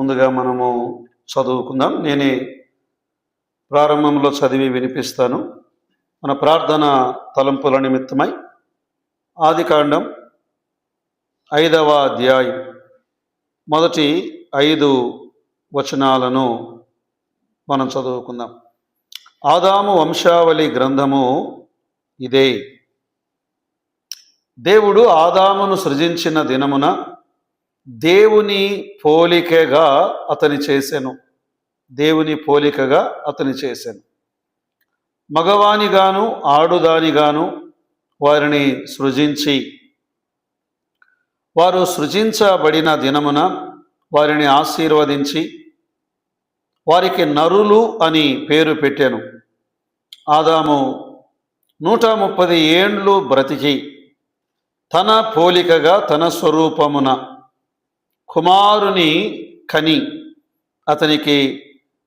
ముందుగా మనము చదువుకుందాం. నేనే ప్రారంభంలో చదివి వినిపిస్తాను. మన ప్రార్థన తలంపుల నిమిత్తమై ఆదికాండం ఐదవ అధ్యాయం మొదటి ఐదు వచనాలను మనం చదువుకుందాం. ఆదాము వంశావళి గ్రంథము ఇదే. దేవుడు ఆదామును సృజించిన దినమున దేవుని పోలికగా అతని చేశాను దేవుని పోలికగా అతని చేశాను మగవానిగాను ఆడుదానిగాను వారిని సృజించి వారు సృజించబడిన దినమున వారిని ఆశీర్వదించి వారికి నరులు అని పేరు పెట్టాను. ఆదాము నూట ముప్పది ఏండ్లు బ్రతికి తన పోలికగా తన స్వరూపమున కుమారుని కని అతనికి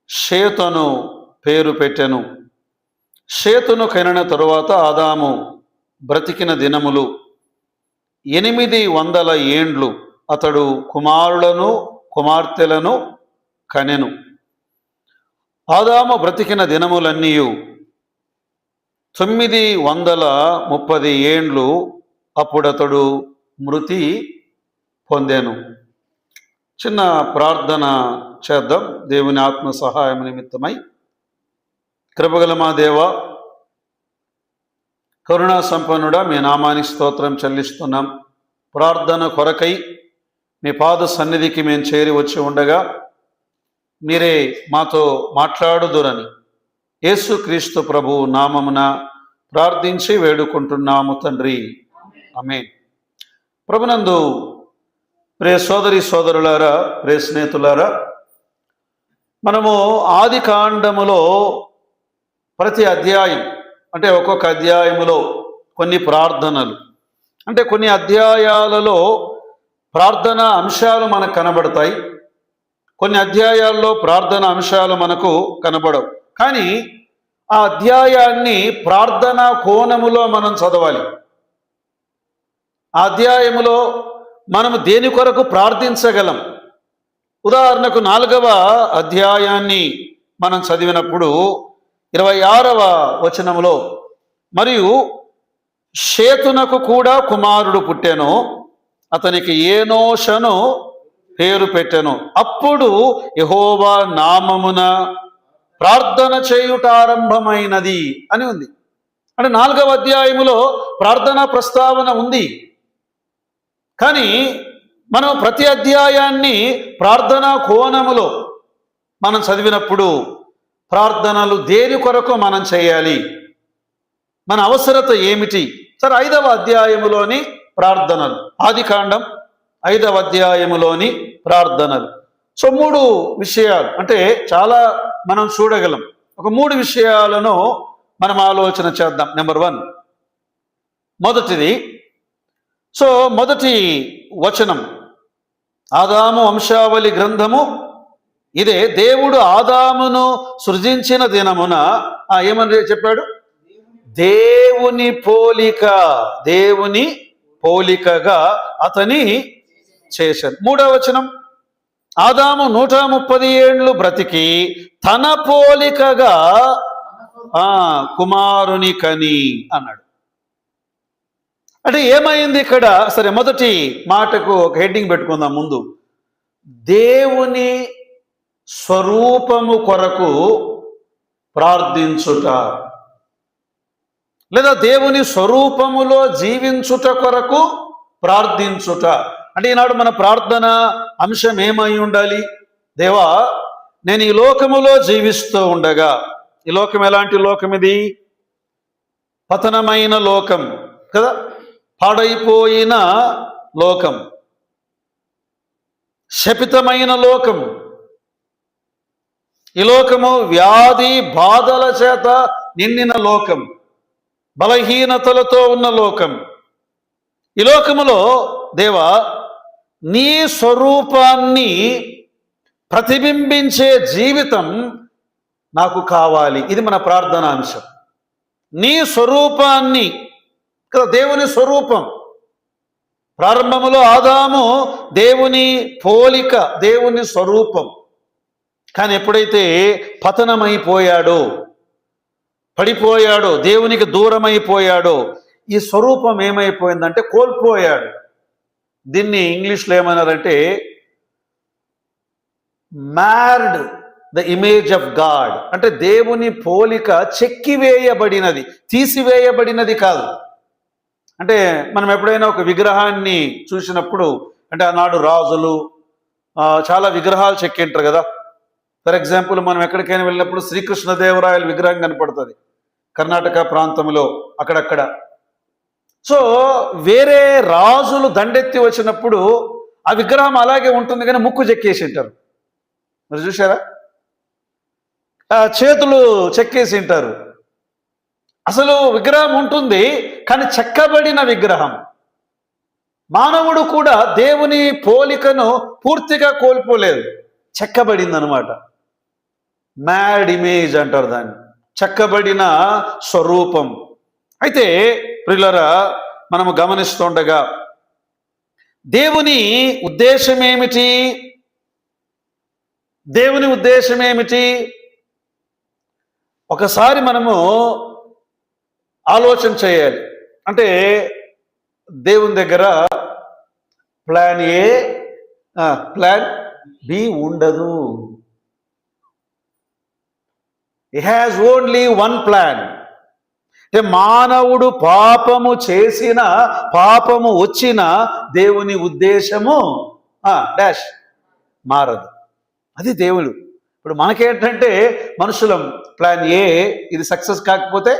షేతను పేరు పెట్టెను. షేతును కనిన తరువాత ఆదాము బ్రతికిన దినములు. ఎనిమిది వందల ఏండ్లు అతడు కుమారులను కుమార్తెలను కనెను. ఆదాము బ్రతికిన దినములన్నీ తొమ్మిది వందల ముప్పది ఏండ్లు అప్పుడతడు మృతి పొందాను. చిన్న ప్రార్థన చేద్దాం. దేవుని ఆత్మ సహాయం నిమిత్తమై. కృపగల మా దేవ కరుణా సంపన్నుడా మీ నామానికి స్తోత్రం చెల్లిస్తున్నాం. ప్రార్థన కొరకై మీ పాద సన్నిధికి మేము చేరి వచ్చి ఉండగా మీరే మాతో మాట్లాడుదురని యేసుక్రీస్తు ప్రభు నామమున ప్రార్థించి వేడుకుంటున్నాము తండ్రి. ఆమె ప్రభునందు ప్రే సోదరి సోదరులారా ప్రే స్నేహితులారా మనము ఆది కాండములో ప్రతి అధ్యాయం అంటే ఒక్కొక్క అధ్యాయములో కొన్ని ప్రార్థనలు. అంటే కొన్ని అధ్యాయాలలో ప్రార్థన అంశాలు మనకు కనబడతాయి. కొన్ని అధ్యాయాల్లో ప్రార్థన అంశాలు మనకు కనబడవు. కానీ ఆ అధ్యాయాన్ని ప్రార్థన కోణములో మనం చదవాలి. ఆ అధ్యాయములో మనము దేని కొరకు ప్రార్థించగలం? ఉదాహరణకు నాలుగవ అధ్యాయాన్ని మనం చదివినప్పుడు ఇరవై ఆరవ వచనములో మరియు షేతునకు కూడా కుమారుడు పుట్టెను అతనికి ఏనోషను పేరు పెట్టెను. అప్పుడు యహోవా నామమున ప్రార్థన చేయుట ఆరంభమైనది అని ఉంది. అంటే నాలుగవ అధ్యాయములో ప్రార్థనా ప్రస్తావన ఉంది. కానీ మనం ప్రతి అధ్యాయాన్ని ప్రార్థనా కోణములో మనం చదివినప్పుడు ప్రార్థనలు దేని కొరకు మనం చేయాలి? మన అవసరత ఏమిటి? సరే ఐదవ అధ్యాయములోని ప్రార్థనలు. ఆది కాండం ఐదవ అధ్యాయములోని ప్రార్థనలు. సో మూడు విషయాలు. అంటే చాలా మనం చూడగలం. ఒక మూడు విషయాలను మనం ఆలోచన చేద్దాం. Number one. మొదటిది సో మొదటి వచనం ఆదాము వంశావళి గ్రంథము. ఇదే దేవుడు ఆదామును సృజించిన దినమున ఏమని చెప్పాడు? దేవుని పోలిక దేవుని పోలికగా అతని చేశాను మూడవ వచనం ఆదాము నూట ముప్పది ఏండ్లు బ్రతికి తన పోలికగా కుమారుని కని అన్నాడు. అంటే ఏమైంది ఇక్కడ? సరే మొదటి మాటకు ఒక హెడ్డింగ్ పెట్టుకుందాం ముందు. దేవుని స్వరూపము కొరకు ప్రార్థించుట. లేదా దేవుని స్వరూపములో జీవించుట కొరకు ప్రార్థించుట. అంటే ఈనాడు మన ప్రార్థన అంశం ఏమై ఉండాలి? దేవా నేను ఈ లోకములో జీవిస్తూ ఉండగా. ఈ లోకం ఎలాంటి లోకం ఇది పతనమైన లోకం కదా? పాడైపోయిన లోకం. శపితమైన లోకం. ఈ లోకము వ్యాధి బాధల చేత నిండిన లోకం. బలహీనతలతో ఉన్న లోకం. ఈ లోకములో దేవా నీ స్వరూపాన్ని ప్రతిబింబించే జీవితం నాకు కావాలి. ఇది మన ప్రార్థనా అంశం. నీ స్వరూపాన్ని కదా దేవుని స్వరూపం. ప్రారంభములో ఆదాము దేవుని పోలిక దేవుని స్వరూపం. కానీ ఎప్పుడైతే పతనమైపోయాడో పడిపోయాడో దేవునికి దూరమైపోయాడో ఈ స్వరూపం ఏమైపోయిందంటే కోల్పోయాడు. దీన్ని ఇంగ్లీష్లో ఏమన్నారంటే marred the image of God అంటే దేవుని పోలిక చెక్కివేయబడినది తీసివేయబడినది కాదు. అంటే మనం ఎప్పుడైనా ఒక విగ్రహాన్ని చూసినప్పుడు అంటే ఆనాడు రాజులు చాలా విగ్రహాలు చెక్కింటారు కదా. ఫర్ ఎగ్జాంపుల్ మనం ఎక్కడికైనా వెళ్ళినప్పుడు శ్రీకృష్ణదేవరాయల విగ్రహం కనపడుతుంది. కర్ణాటక ప్రాంతంలో అక్కడక్కడ. సో వేరే రాజులు దండెత్తి వచ్చినప్పుడు ఆ విగ్రహం అలాగే ఉంటుంది కానీ ముక్కు చెక్కేసి ఉంటారు మరి చూసారా ఆ చేతులు చెక్కేసి ఉంటారు అసలు విగ్రహం ఉంటుంది కానీ చెక్కబడిన విగ్రహం. మానవుడు కూడా దేవుని పోలికను పూర్తిగా కోల్పోలేదు. చెక్కబడింది అనమాట మ్యాడ్ ఇమేజ్ అంటారు దాన్ని. చెక్కబడిన స్వరూపం. అయితే ప్రిల్లరా మనము గమనిస్తుండగా దేవుని ఉద్దేశం ఏమిటి దేవుని ఉద్దేశం ఏమిటి ఒకసారి మనము ఆలోచన చేయాలి. అంటే దేవుని దగ్గర ప్లాన్ ఏ ప్లాన్ బి ఉండదు. ఈ హ్యాజ్ ఓన్లీ వన్ ప్లాన్ అంటే మానవుడు పాపము చేసిన పాపము వచ్చిన దేవుని ఉద్దేశము డాష్ మారదు. అది దేవుడు. ఇప్పుడు మనకేంటంటే మనుషులం ప్లాన్ ఏ ఇది సక్సెస్ కాకపోతే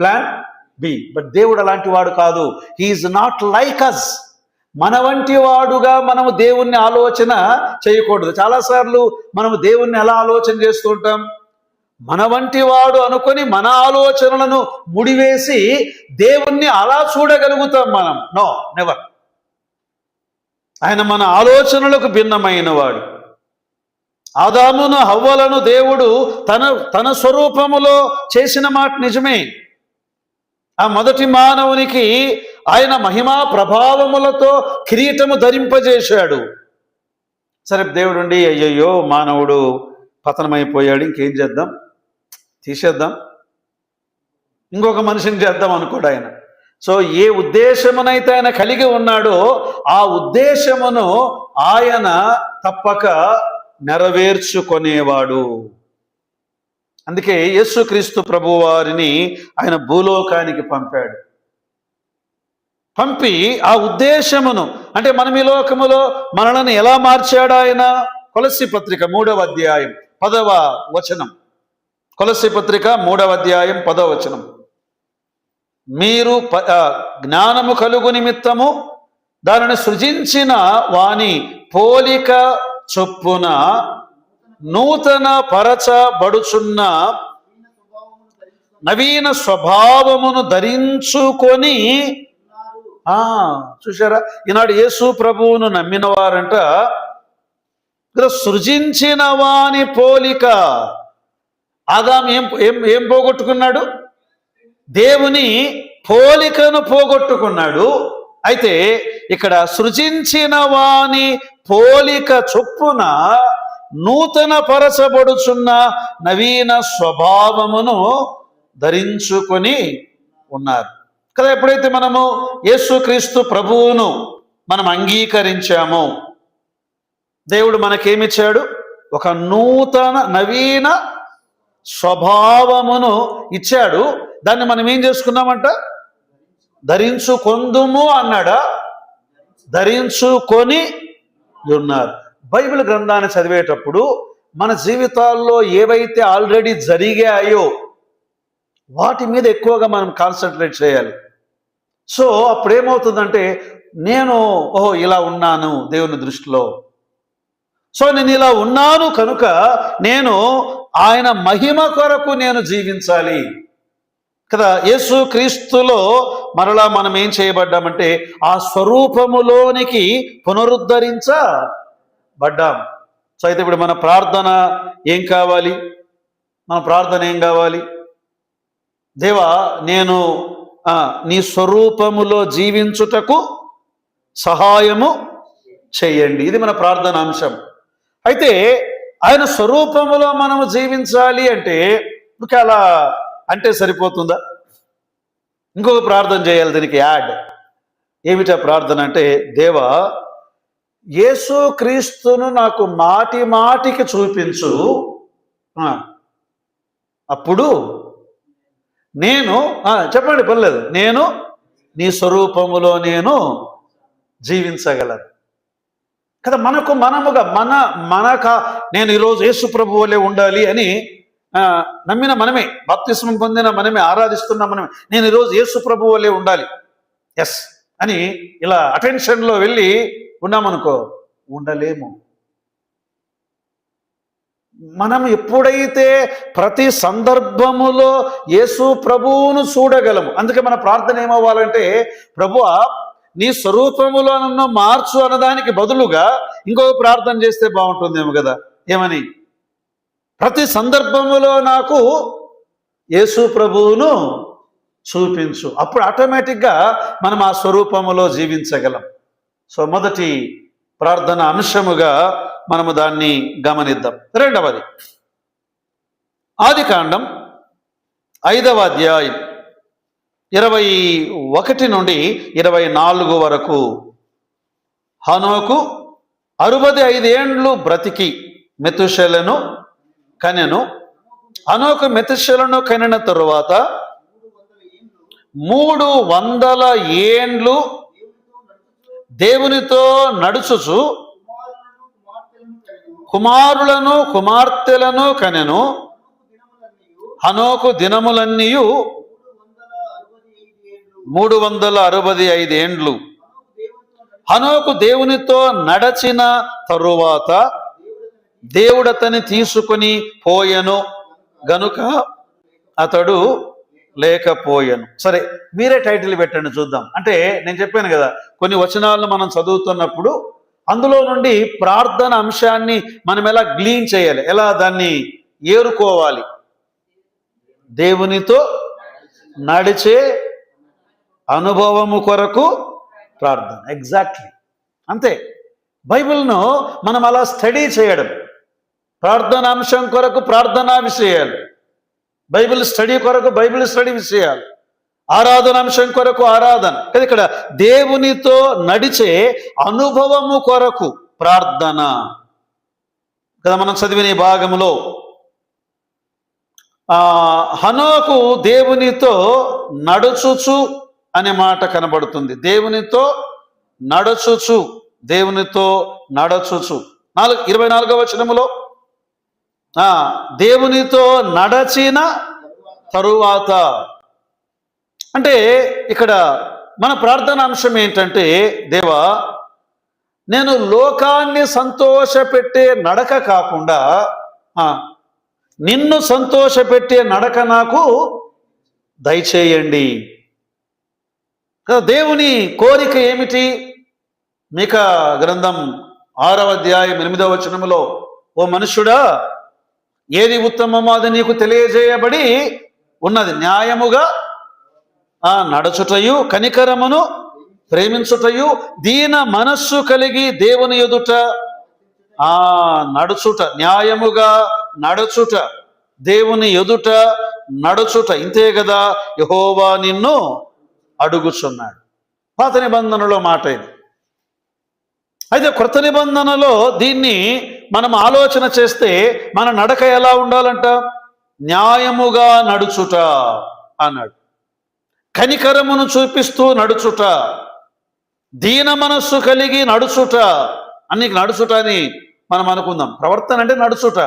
ప్లాన్ బి బట్ దేవుడు అలాంటి వాడు కాదు. హీఈస్ నాట్ లైక్ అస్ మన వంటి వాడుగా మనము దేవుణ్ణి ఆలోచన చేయకూడదు. చాలాసార్లు మనము దేవుణ్ణి ఎలా ఆలోచన చేస్తూ ఉంటాం? మన వంటి వాడు అనుకొని మన ఆలోచనలను ముడివేసి దేవుణ్ణి అలా చూడగలుగుతాం మనం. నో నెవర్ ఆయన మన ఆలోచనలకు భిన్నమైన వాడు. ఆదామును హవ్వలను దేవుడు తన తన స్వరూపములో చేసిన మాట నిజమే. ఆ మొదటి మానవునికి ఆయన మహిమా ప్రభావములతో కిరీటము ధరింపజేశాడు. సరే దేవుడుండి అయ్యయ్యో మానవుడు పతనమైపోయాడు ఇంకేం చేద్దాం? తీసేద్దాం. ఇంకొక మనిషిని చేద్దాం అనుకోడు ఆయన. సో ఏ ఉద్దేశమునైతే ఆయన కలిగి ఉన్నాడో ఆ ఉద్దేశమును ఆయన తప్పక నెరవేర్చుకొనేవాడు. అందుకే యేసుక్రీస్తు ప్రభు వారిని ఆయన భూలోకానికి పంపాడు. పంపి ఆ ఉద్దేశమును అంటే మనం ఈ లోకములో మనలను ఎలా మార్చాడు ఆయన? కొలసి పత్రిక మూడవ అధ్యాయం పదవ వచనం. కొలసి పత్రిక మూడవ అధ్యాయం పదవ వచనం. మీరు ప- జ్ఞానము కలుగు నిమిత్తము దానిని సృజించిన వాని పోలిక చొప్పున నూతన పరచబడుచున్న నవీన స్వభావమును ధరించుకొని ఆ చూసారా ఈనాడు యేసు ప్రభువును నమ్మిన వారంట సృజించిన వాని పోలిక. ఆదాం ఏం ఏం ఏం పోగొట్టుకున్నాడు? దేవుని పోలికను పోగొట్టుకున్నాడు. అయితే ఇక్కడ సృజించిన వాని పోలిక చొప్పున నూతన పరచబడుచున్న నవీన స్వభావమును ధరించుకొని ఉన్నారు. కదా ఎప్పుడైతే మనము యేసుక్రీస్తు ప్రభువును మనం అంగీకరించామో దేవుడు మనకేమిచ్చాడు? ఒక నూతన నవీన స్వభావమును ఇచ్చాడు. దాన్ని మనం ఏం చేసుకున్నామంట? ధరించుకొందుము అన్నాడా? ధరించుకొని ఉన్నారు. బైబిల్ గ్రంథాన్ని చదివేటప్పుడు మన జీవితాల్లో ఏవైతే ఆల్రెడీ జరిగాయో వాటి మీద ఎక్కువగా మనం కాన్సన్ట్రేట్ చేయాలి. సో అప్పుడు ఏమవుతుందంటే నేను ఓహో ఇలా ఉన్నాను దేవుని దృష్టిలో. సో నేను ఇలా ఉన్నాను కనుక నేను ఆయన మహిమ కొరకు నేను జీవించాలి. కదా యేసు క్రీస్తులో మరలా మనం ఏం చేయబడ్డామంటే ఆ స్వరూపములోనికి పడ్డాం. సో అయితే ఇప్పుడు మన ప్రార్థన ఏం కావాలి? మన ప్రార్థన ఏం కావాలి? దేవా నేను నీ స్వరూపములో జీవించుటకు సహాయము చేయండి. ఇది మన ప్రార్థన అంశం. అయితే ఆయన స్వరూపములో మనము జీవించాలి అంటే ఇంకా అలా అంటే సరిపోతుందా? ఇంకొక ప్రార్థన చేయాలి దీనికి యాడ్. ఏమిటా ప్రార్థన అంటే దేవా యేసు క్రీస్తును నాకు మాటి మాటికి చూపించు. అప్పుడు నేను చెప్పండి పర్లేదు. నేను నీ స్వరూపములో నేను జీవించగలను. కదా మనకు మనముగా మన మనక నేను ఈరోజు యేసు ప్రభు వలె ఉండాలి అని నమ్మిన మనమే బాప్తిస్మం పొందిన మనమే ఆరాధిస్తున్న మనమే నేను ఈరోజు యేసు ప్రభు వలె ఉండాలి. ఎస్ అని ఇలా అటెన్షన్లో వెళ్ళి ఉన్నామనుకో ఉండలేము. మనం ఎప్పుడైతే ప్రతి సందర్భములో యేసు ప్రభువును చూడగలము అందుకే మన ప్రార్థన ఏమవ్వాలంటే ప్రభువ నీ స్వరూపములో నన్ను మార్చు అన్నదానికి బదులుగా ఇంకొక ప్రార్థన చేస్తే బాగుంటుందేమో కదా? ఏమని? ప్రతి సందర్భములో నాకు యేసు ప్రభువును చూపించు. అప్పుడు ఆటోమేటిక్గా మనం ఆ స్వరూపములో జీవించగలం. సో మొదటి ప్రార్థన అంశముగా మనము దాన్ని గమనిద్దాం. రెండవది ఆది కాండం ఐదవ అధ్యాయం ఇరవై ఒకటి నుండి ఇరవై నాలుగు వరకు హనోకు అరవై ఐదేండ్లు బ్రతికి మెతుశలను కనెను. హనోకు మెతుశలను కనిన తరువాత మూడు వందల ఏండ్లు దేవునితో నడుచుచు కుమారులను కుమార్తెలను కనెను. హనోకు దినములన్నీయు మూడు వందల అరవై ఐదు ఏండ్లు. హనోకు దేవునితో నడచిన తరువాత దేవుడతని తీసుకుని పోయెను. గనుక అతడు లేకపోయాను. సరే మీరే టైటిల్ పెట్టండి చూద్దాం. అంటే నేను చెప్పాను కదా కొన్ని వచనాలను మనం చదువుతున్నప్పుడు అందులో నుండి ప్రార్థన అంశాన్ని మనం ఎలా గ్లీన్ చేయాలి? ఎలా దాన్ని ఏరుకోవాలి? దేవునితో నడిచే అనుభవము కొరకు ప్రార్థన. ఎగ్జాక్ట్లీ అంతే. బైబిల్ను మనం అలా స్టడీ చేయడం. ప్రార్థన అంశం కొరకు ప్రార్థనా విషయాలు. బైబిల్ స్టడీ కొరకు బైబిల్ స్టడీ విషయాలు. ఆరాధన అంశం కొరకు ఆరాధన. కదా ఇక్కడ దేవునితో నడిచే అనుభవము కొరకు ప్రార్థన. కదా మనం చదివిన ఈ భాగంలో. ఆ హనోకు దేవునితో నడుచుచు అనే మాట కనబడుతుంది. దేవునితో నడుచుచు దేవునితో నడచుచు. నాలుగు ఇరవై నాలుగవ వచనములో ఆ దేవునితో నడచిన తరువాత. అంటే ఇక్కడ మన ప్రార్థన అంశం ఏంటంటే దేవా నేను లోకాన్ని సంతోషపెట్టే నడక కాకుండా నిన్ను సంతోషపెట్టే నడక నాకు దయచేయండి. దేవుని కోరిక ఏమిటి? మీక గ్రంథం ఆరవ అధ్యాయం ఎనిమిదవ వచనములో ఓ మనుష్యుడా ఏది ఉత్తమమో అది నీకు తెలియజేయబడి ఉన్నది. న్యాయముగా ఆ నడుచుటయు కనికరమును ప్రేమించుటయు దీన మనస్సు కలిగి దేవుని ఎదుట. ఆ నడుచుట న్యాయముగా నడుచుట దేవుని ఎదుట నడుచుట. ఇంతే కదా యహోవా నిన్ను అడుగుచున్నాడు. పాత నిబంధనలో మాట ఇది. అయితే కృత నిబంధనలో దీన్ని మనం ఆలోచన చేస్తే మన నడక ఎలా ఉండాలంట? న్యాయముగా నడుచుట అన్నాడు. కనికరమును చూపిస్తూ నడుచుట దీన మనస్సు కలిగి నడుచుట. అన్ని నడుచుట అని మనం అనుకుందాం. ప్రవర్తన అంటే నడుచుట.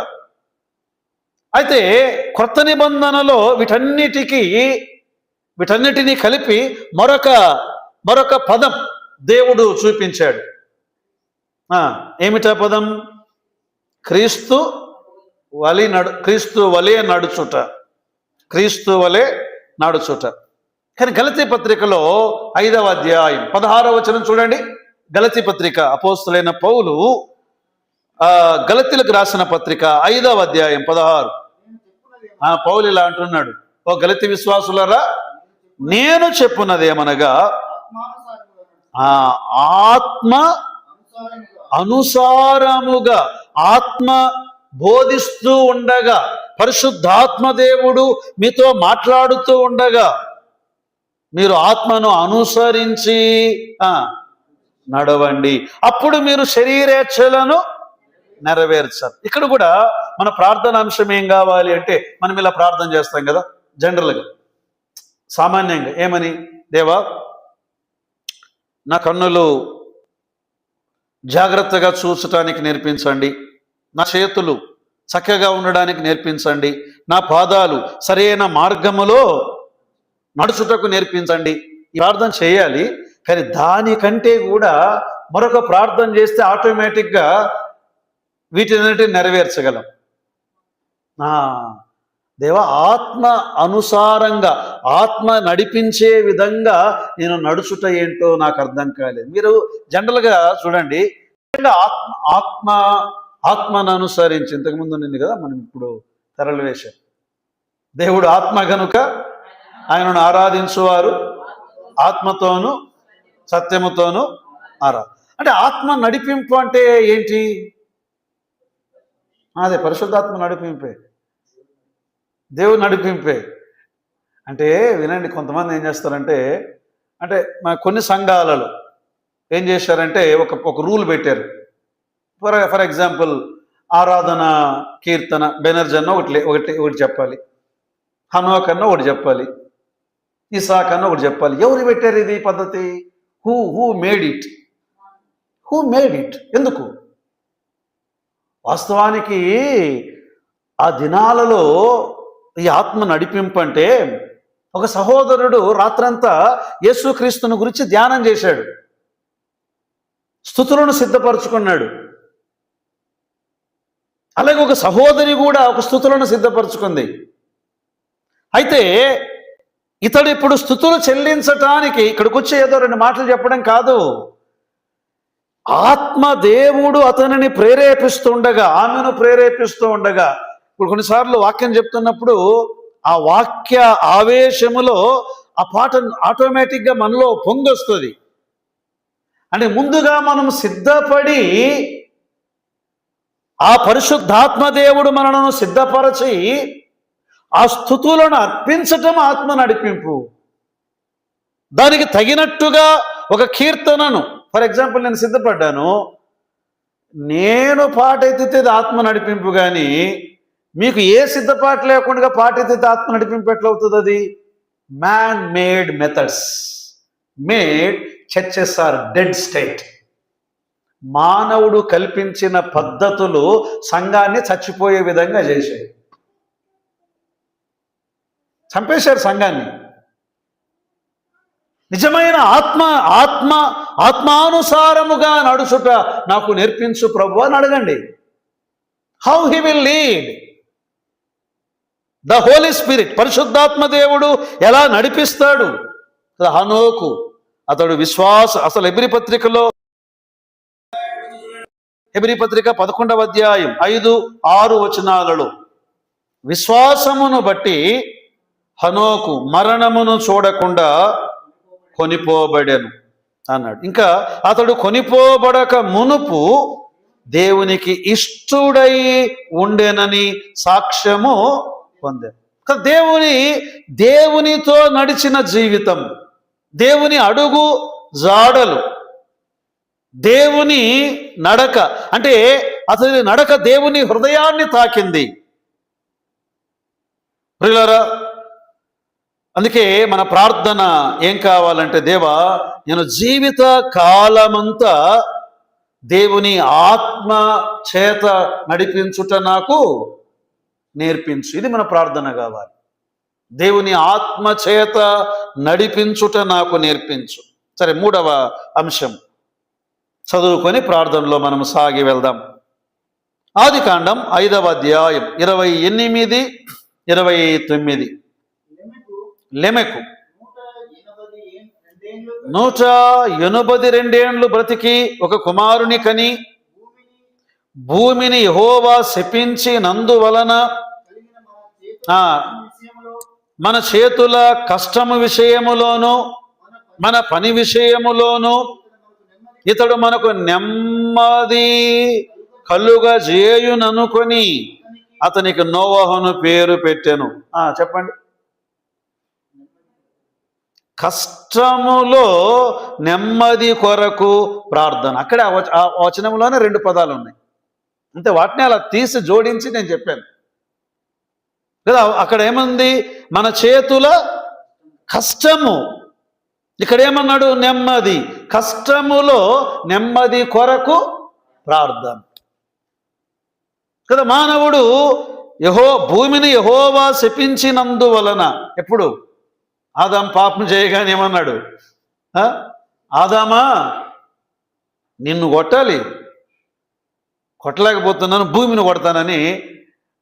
అయితే కొత్త నిబంధనలో వీటన్నిటికీ వీటన్నిటినీ కలిపి మరొక మరొక పదం దేవుడు చూపించాడు. ఏమిటా పదం? క్రీస్తు వలి నడు క్రీస్తు వలే నడుచుట. క్రీస్తు వలె నడుచుట. కానీ గలతీ పత్రికలో ఐదవ అధ్యాయం పదహారవ వచనం చూడండి. గలతీ పత్రిక అపోస్తులైన పౌలు ఆ గలతీలకు రాసిన పత్రిక ఐదవ అధ్యాయం పదహారు. ఆ పౌలు ఇలా అంటున్నాడు. ఓ గలతి విశ్వాసులరా నేను చెప్పున్నదేమనగా ఆ ఆత్మ అనుసారముగా ఆత్మ బోధిస్తూ ఉండగా పరిశుద్ధాత్మ దేవుడు మీతో మాట్లాడుతూ ఉండగా మీరు ఆత్మను అనుసరించి నడవండి. అప్పుడు మీరు శరీరేచ్ఛలను నెరవేర్చారు ఇక్కడ కూడా మన ప్రార్థన అంశం ఏం కావాలి అంటే మనం ఇలా ప్రార్థన చేస్తాం కదా జనరల్గా. సామాన్యంగా ఏమని? దేవా నా కన్నులు జాగ్రత్తగా చూసటానికి నేర్పించండి. నా చేతులు చక్కగా ఉండడానికి నేర్పించండి. నా పాదాలు సరైన మార్గములో నడుచుటకు నేర్పించండి. ఈ ప్రార్థన చేయాలి. కానీ దానికంటే కూడా మరొక ప్రార్థన చేస్తే ఆటోమేటిక్గా వీటినన్నిటిని నెరవేర్చగలం. ఆ, దేవ ఆత్మ అనుసారంగా ఆత్మ నడిపించే విధంగా నేను నడుచుట ఏంటో నాకు అర్థం కాలేదు. మీరు జనరల్గా చూడండి ఆత్మ ఆత్మ ఆత్మను అనుసరించి ఇంతకుముందు ఉంది కదా మనం ఇప్పుడు తరలివేశాం. దేవుడు ఆత్మ కనుక ఆయనను ఆరాధించువారు ఆత్మతోను సత్యముతోను ఆరా. అంటే ఆత్మ నడిపింపు అంటే ఏంటి? అదే పరిశుద్ధాత్మ నడిపింపే. దేవుడు నడిపింపే. అంటే వినండి కొంతమంది ఏం చేస్తారంటే అంటే మన కొన్ని సంఘాలలో ఏం చేశారంటే ఒక ఒక రూల్ పెట్టారు. ఫర్ ఫర్ ఎగ్జాంపుల్ ఆరాధన కీర్తన బెనర్జీ అన్న ఒకటి ఒకటి ఒకటి చెప్పాలి. హనుమకన్న ఒకటి చెప్పాలి. ఇసాక్ అన్న ఒకటి చెప్పాలి. ఎవరు పెట్టారు ఇది పద్ధతి? Who who made it who made it ఎందుకు? వాస్తవానికి ఆ దినాలలో ఈ ఆత్మ నడిపింపు అంటే ఒక సహోదరుడు రాత్రంతా యేసుక్రీస్తుని గురించి ధ్యానం చేశాడు. స్థుతులను సిద్ధపరచుకున్నాడు. అలాగే ఒక సహోదరి కూడా ఒక స్థుతులను సిద్ధపరచుకుంది. అయితే ఇతడు ఇప్పుడు స్థుతులు చెల్లించటానికి ఇక్కడికి వచ్చి ఏదో రెండు మాటలు చెప్పడం కాదు. ఆత్మదేవుడు అతనిని అతనిని ప్రేరేపిస్తుండగా ఆమెను ప్రేరేపిస్తూ ఉండగా ఇప్పుడు కొన్నిసార్లు వాక్యం చెప్తున్నప్పుడు ఆ వాక్య ఆవేశములో ఆ పాట ఆటోమేటిక్గా మనలో పొంగొస్తుంది. అంటే ముందుగా మనం సిద్ధపడి ఆ పరిశుద్ధాత్మ దేవుడు మనలను సిద్ధపరచి ఆ స్థుతులను అర్పించటం ఆత్మ నడిపింపు. దానికి తగినట్టుగా ఒక కీర్తనను ఫర్ ఎగ్జాంపుల్ నేను సిద్ధపడ్డాను నేను పాట ఎత్తితే ఆత్మ నడిపింపు కానీ మీకు ఏ సిద్ధపాటు లేకుండా పాట ఎత్తితే ఆత్మ నడిపింపు ఎట్లా అవుతుంది అది? Man made methods made churches are dead state మానవుడు కల్పించిన పద్ధతులు సంఘాన్ని చచ్చిపోయే విధంగా చేశాయి. చంపేశారు సంఘాన్ని. నిజమైన ఆత్మ ఆత్మ ఆత్మానుసారముగా నడుచుట నాకు నేర్పించు ప్రభు అని అడగండి. How he will lead the Holy Spirit పరిశుద్ధాత్మ దేవుడు ఎలా నడిపిస్తాడు? హనోకు అతడు విశ్వాస అసలు ఎబ్రి పత్రికలో ఎబ్రి పత్రిక పదకొండవ అధ్యాయం ఐదు ఆరు వచనాలలో విశ్వాసమును బట్టి హనోకు మరణమును చూడకుండా కొనిపోబడెను అన్నాడు. ఇంకా అతడు కొనిపోబడక మునుపు దేవునికి ఇష్టుడై ఉండేనని సాక్ష్యము పొందాను దేవుని దేవునితో నడిచిన జీవితం దేవుని అడుగు జాడలు దేవుని నడక అంటే అతని నడక దేవుని హృదయాన్ని తాకింది. ప్రియులారా అందుకే మన ప్రార్థన ఏం కావాలంటే దేవా నేను జీవిత కాలమంతా దేవుని ఆత్మ చేత నడిపించుట నాకు నేర్పించు. ఇది మన ప్రార్థన కావాలి. దేవుని ఆత్మ చేత నడిపించుట నాకు నేర్పించు. సరే మూడవ అంశం. చదువుకొని ప్రార్థనలో మనం సాగి వెళ్దాం. ఆది కాండం ఐదవ అధ్యాయం ఇరవై ఎనిమిది ఇరవై తొమ్మిది. లెమెకు. నూట ఎనభై రెండేండ్లు బ్రతికి ఒక కుమారుని కని భూమిని యహోవా శపించి నందువలన మన చేతుల కష్టము విషయములోను మన పని విషయములోను ఇతడు మనకు నెమ్మది కలుగా చేయుననుకొని అతనికి నోవహను పేరు పెట్టాను. చెప్పండి. కష్టములో నెమ్మది కొరకు ప్రార్థన. అక్కడే ఆ వచనంలోనే రెండు పదాలు ఉన్నాయి. అంతే వాటిని అలా తీసి జోడించి నేను చెప్పాను. కదా అక్కడ ఏముంది? మన చేతుల కష్టము. ఇక్కడ ఏమన్నాడు? నెమ్మది. కష్టములో నెమ్మది కొరకు ప్రార్థన. కదా మానవుడు యహో భూమిని యహోవా శపించినందువలన ఎప్పుడు? ఆదాం పాపం చేయగానే ఏమన్నాడు? ఆ? ఆదామా నిన్ను కొట్టాలి. కొట్టలేకపోతున్నాను భూమిని కొడతానని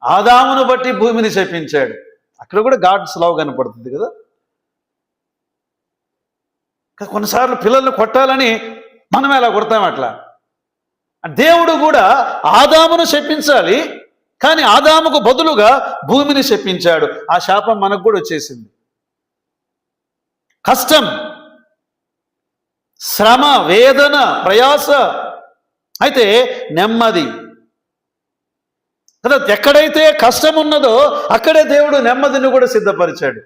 ఆదామును బట్టి భూమిని శపించాడు. అక్కడ కూడా గాడ్స్ లవ్ కనపడుతుంది కదా? కొన్నిసార్లు పిల్లల్ని కొట్టాలని మనం ఎలా కొడతాం అట్లా? దేవుడు కూడా ఆదామును శపించాలి కానీ ఆదాముకు బదులుగా భూమిని శపించాడు. ఆ శాపం మనకు కూడా వచ్చేసింది. కష్టం శ్రమ వేదన ప్రయాస. అయితే నెమ్మది. కదా ఎక్కడైతే కష్టం ఉన్నదో అక్కడే దేవుడు నెమ్మదిని కూడా సిద్ధపరిచాడు.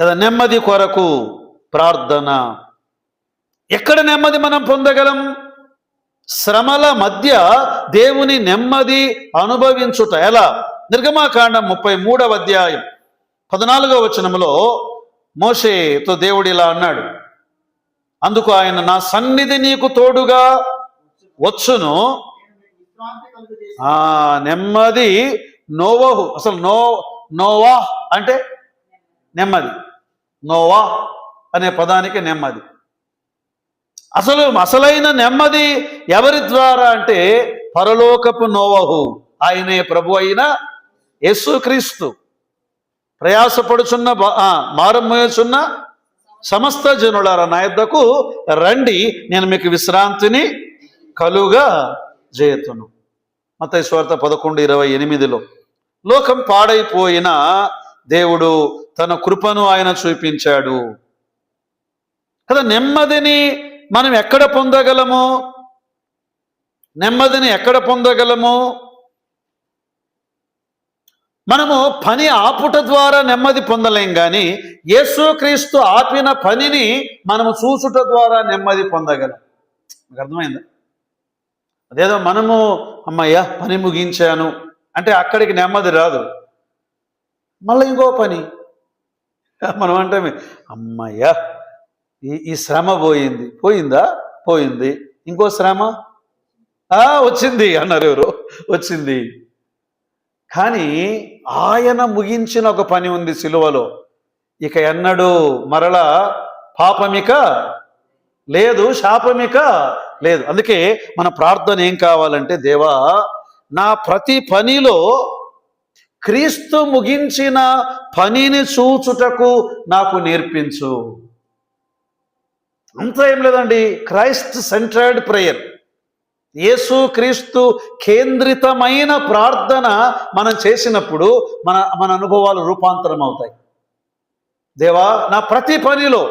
కదా నెమ్మది కొరకు ప్రార్థన. ఎక్కడ నెమ్మది మనం పొందగలం? శ్రమల మధ్య దేవుని నెమ్మది అనుభవించుట. ఎలా? నిర్గమాకాండం ముప్పై మూడవ అధ్యాయం. పద్నాలుగో వచనములో మోషేతో దేవుడు ఇలా అన్నాడు అందుకు ఆయన నా సన్నిధి నీకు తోడుగా వచ్చును. ఆ నెమ్మది నోవహు అసలు నో నోవా అంటే నెమ్మది. నోవా అనే పదానికి నెమ్మది. అసలు అసలైన నెమ్మది ఎవరి ద్వారా అంటే పరలోకపు నోవహు ఆయనే ప్రభు అయిన యేసుక్రీస్తు. ప్రయాసపడుచున్న బ- సమస్త జనులార నా యొద్దకు రండి నేను మీకు విశ్రాంతిని కలుగా జేతును. మత స్వార్థ పదకొండు ఇరవై ఎనిమిదిలో లోకం పాడైపోయిన దేవుడు తన కృపను ఆయన చూపించాడు. కదా నెమ్మదిని మనం ఎక్కడ పొందగలము? నెమ్మదిని ఎక్కడ పొందగలము? మనము పని ఆపుట ద్వారా నెమ్మది పొందలేం కానీ యేసుక్రీస్తు ఆపిన పనిని మనము చూసుట ద్వారా నెమ్మది పొందగలం. మీకు అర్థమైందా? అదేదో మనము అమ్మయ్యా పని ముగించాను. అంటే అక్కడికి నెమ్మది రాదు. మళ్ళీ ఇంకో పని. మనం అంటే అమ్మయ్యా ఈ ఈ శ్రమ పోయింది. పోయిందా? పోయింది. ఇంకో శ్రమ? వచ్చింది అన్నారు ఎవరు? వచ్చింది. కానీ ఆయన ముగించిన ఒక పని ఉంది సిలువలో. ఇక ఎన్నడూ మరలా పాపమిక లేదు శాపమిక లేదు. అందుకే మన ప్రార్థన ఏం కావాలంటే దేవా నా ప్రతి పనిలో క్రీస్తు ముగించిన పనిని చూచుటకు నాకు నేర్పించు. అంత ఏం లేదండి. Christ centred prayer. యేసు క్రీస్తు కేంద్రితమైన ప్రార్థన మనం చేసినప్పుడు మన మన అనుభవాలు రూపాంతరం అవుతాయి. దేవా నా ప్రతి పనిలో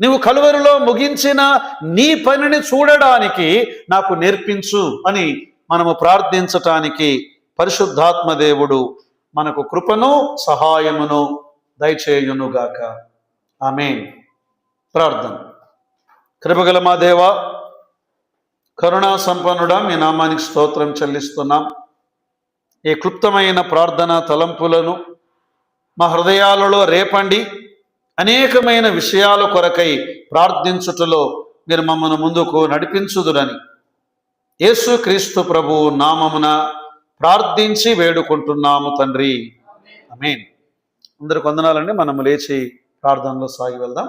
నీవు కలువరిలో ముగించిన నీ పనిని చూడడానికి నాకు నేర్పించు అని మనము ప్రార్థించటానికి పరిశుద్ధాత్మ దేవుడు మనకు కృపను సహాయమును దయచేయునుగాక. ఆమె ప్రార్థన. కృపగల మా దేవా కరుణా సంపన్నుడా మీ నామానికి స్తోత్రం చెల్లిస్తున్నాం. ఈ క్లుప్తమైన ప్రార్థన తలంపులను మా హృదయాలలో రేపండి. అనేకమైన విషయాల కొరకై ప్రార్థించుటలో మీరు మమ్మను ముందుకు నడిపించుదురని యేసు క్రీస్తు ప్రభు నామమున ప్రార్థించి వేడుకుంటున్నాము తండ్రి. ఆమేన్. అందరికి వందనాలండి. మనము లేచి ప్రార్థనలో సాగి వెళ్దాం.